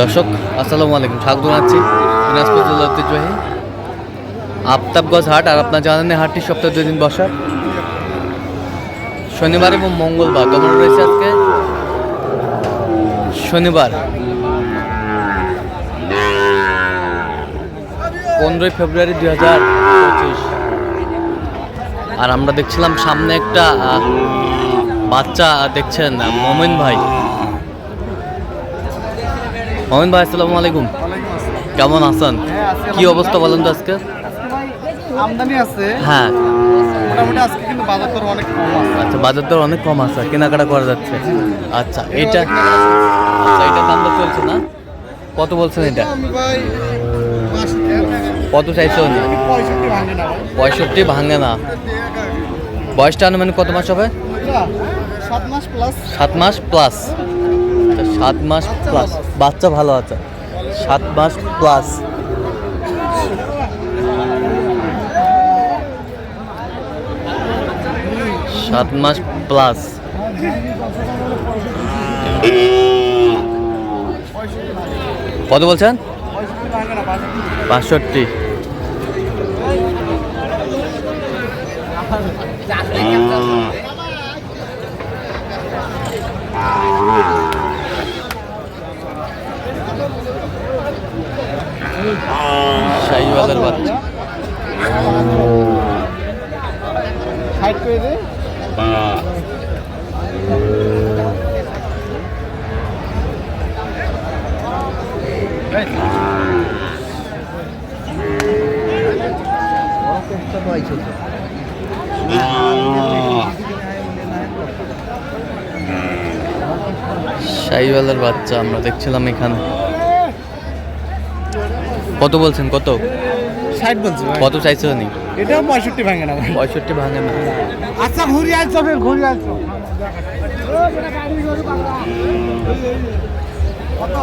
দর্শক, আসসালামু আলাইকুম, স্বাগত জানাচ্ছি দিনাজপুর আফতাবগঞ্জ হাট, আর আপনার জানেন হাটটি সপ্তাহে দুই দিন বসা। শনিবার এবং মঙ্গলবার তোমার রয়েছে আজকে শনিবার, পনেরোই ফেব্রুয়ারি দুই হাজার পঁচিশ। আর আমরা দেখছিলাম সামনে একটা বাচ্চা দেখছেন, মমিন ভাই। মমিন ভাই আসসালামু আলাইকুম। কেমন আছেন? কি অবস্থা বলেন তো আজকে? আমদানি আছে। হ্যাঁ। মোটামুটি আজকে কিন্তু বাজার দর অনেক কম আছে। আচ্ছা বাজার দর অনেক কম আছে কেনাকাটা করা যাচ্ছে। আচ্ছা এটা আচ্ছা এটা দাম দর চলছে না? কত বলছেন এটা? কত চাইছে উনি পঁয়ষট্টি ভাঙে না পঁয়ষট্টি ভাঙে না। বয়সটা আনুমানিক কত মাস হবে? সাত মাস প্লাস সাত মাস প্লাস সাত মাস প্লাস বাচ্চা ভালো আছে। সাত মাস প্লাস সাত মাস প্লাস কত বলছেন? পঁয়ষট্টি ভাঙে না বাষট্টি বাষট্টি শাহিওয়ালের বাচ্চা ষাট করে দে শাহিওয়ালের বাচ্চা আমরা দেখছিলাম এখানে। কত বলছেন কত? ষাট বলছি কত চাইছে উনি? পঁয়ষট্টি ভাঙে না পঁয়ষট্টি ভাঙে না। আচ্ছা ঘুরে আসছো ঘুরে আসছো কত?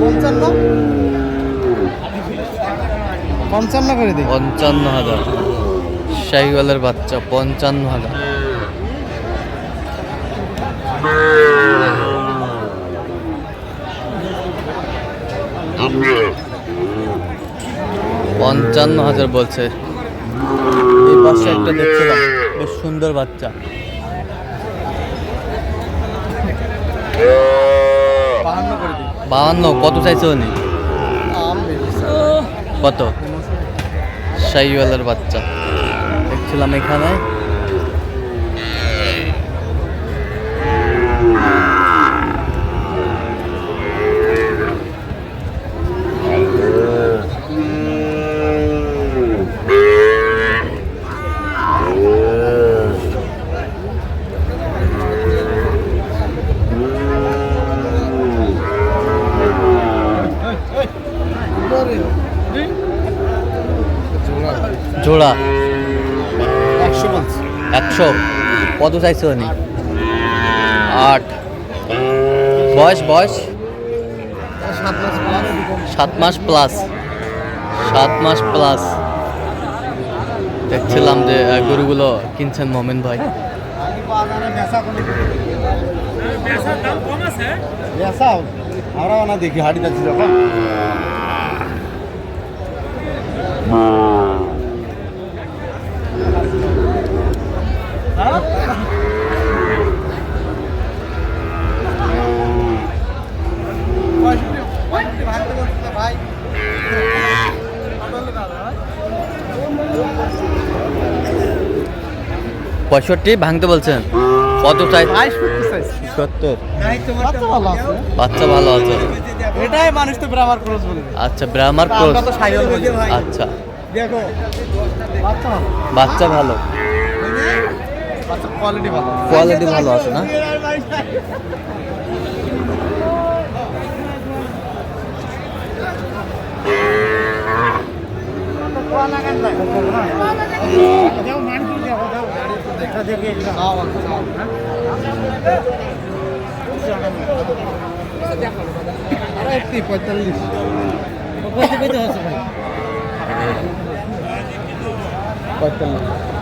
পঞ্চান্ন? পঞ্চান্ন করে দিই। পঞ্চান্ন হাজার। শাহিওয়ালের বাচ্চা পঞ্চান্ন হাজার। পঞ্চান্ন হাজার বলছে। এই পাশে একটা দেখছিলাম বেশ সুন্দর বাচ্চা। বাহান্ন কত চাইছে উনি? কত? শাহিওয়ালের বাচ্চা। দেখছিলাম এখানে। জোড়া? একশো বলছি। একশো? কত চাইছে উনি আট। বয়স বয়স? সাত মাস প্লাস। সাত মাস প্লাস। দেখছিলাম যে গরুগুলো কিনছেন মোমেন ভাই। না দেখি হাড়ি যাচ্ছি যখন। পঁয়ষট্টি ভাঙতে বলছেন? কত চাইছি সত্তর। বাচ্চা ভালো আছে? এটাই মানুষ তো ব্রাহ্মার ক্রস বলে। আচ্ছা ব্রাহ্মার ক্রস আচ্ছা। দেখো বাচ্চা ভালো। কোয়ালিটি ভালো। কোয়ালিটি ভালো। আছে না? একটি পঁয়তাল্লিশ।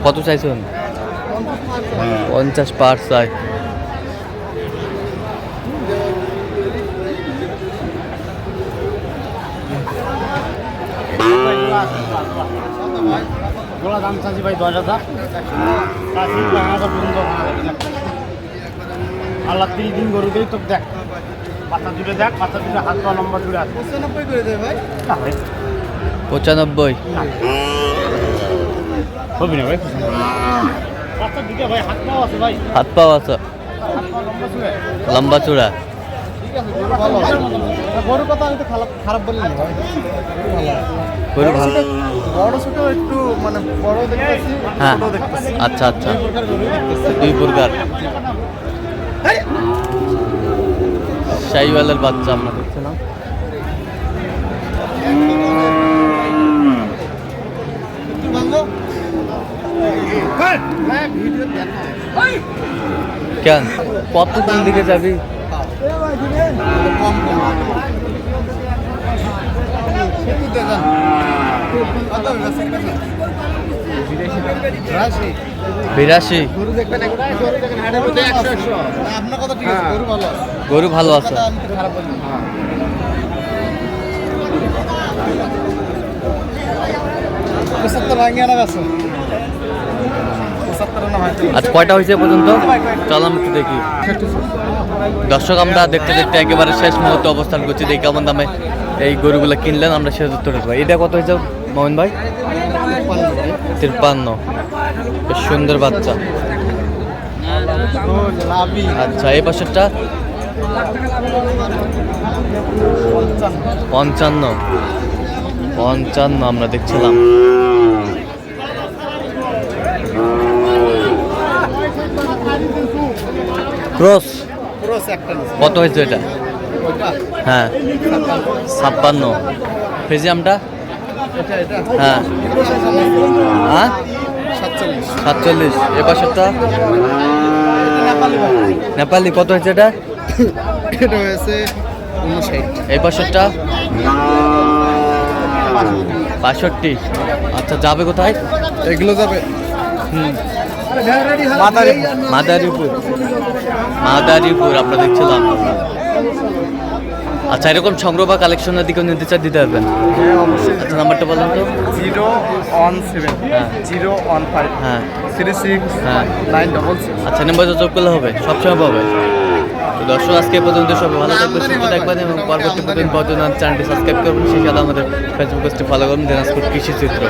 কত চাইছেন পঞ্চাশ পার চাই। গোলা দাম চাচ্ছি ভাই দশ হাজার। চাচ্ছি পাঁচ হাজার পর্যন্ত আল্লাহ তিন দিন গরু দেই তো দেখ। বাচ্চা দুটো দেখ বাচ্চা দুটো হাত পা লম্বা জুড়ে আছে। পঁচানব্বই করে দেয় ভাই। পঁচানব্বই। হবে না ভাই বাচ্চা দুটো ভাই হাত পাও আছে ভাই। হাত পাও আছে। হাত পা লম্বা জুড়ে। লম্বা চূড়া। গরু কথা আমি তো খারাপ খারাপ বলি গরু ভালো। বড় ছোট একটু মানে বড় দেখতেছি হ্যাঁ। আচ্ছা আচ্ছা। দুই প্রকার শাহিওয়ালের বাচ্চা আমরা দেখছিলাম। কেন? কত কোন দিকে যাবি? কম কম বিরাশি। গরু ভালো আছে। আজ কয়টা হয়েছে পর্যন্ত? চল আমি একটু দেখি। দর্শক, আমরা দেখতে দেখতে একেবারে শেষ মুহূর্তে অবস্থান করছি। দেখি কেমন দামে এই গরুগুলো কিনলেন, আমরা শেষ উত্তর এটা কত হয়েছে? মোহন ভাই? তিপ্পান্ন সুন্দর বাচ্চা। আচ্ছা এই পাশেরটা? পঞ্চান্ন। পঞ্চান্ন আমরা দেখছিলাম। ক্রস। কত হয়েছে এটা? হ্যাঁ। ছাপ্পান্ন। ফেজিয়ামটা হ্যাঁ। হ্যাঁ? সাতচল্লিশ। এ পাশেরটা? নেপালি কত হয়েছে এটা? এটা হয়েছে এই পাশেরটা? বাষট্টি। আচ্ছা যাবে কোথায়? এগুলো যাবে। হুম। মাদারি মাদারীপুর। মাদারীপুর আমরা দেখছিলাম। আচ্ছা এরকম সংগ্রহ বা কালেকশনের দিকেও চাই দিতে পারবেন? হ্যাঁ অবশ্যই। আচ্ছা নাম্বারটা বলেন তো। জিরো ওয়ান সেভেন হ্যাঁ। জিরো ওয়ান ফাইভ হ্যাঁ। থ্রি সিক্স হ্যাঁ। Nine double six. আচ্ছা নাম্বার যোগ করলে হবে? সবসময় পাবে? দর্শক আজকে পর্যন্ত সব ভালো থাকবেন সুস্থ থাকবেন এবং পরবর্তী পর্যন্ত পর্যন্ত চ্যানেলটি সাবস্ক্রাইব করবেন। সেই সাথে আমাদের ফেসবুক পেজটি ফলো করুন দিনাজপুর কৃষি চিত্র।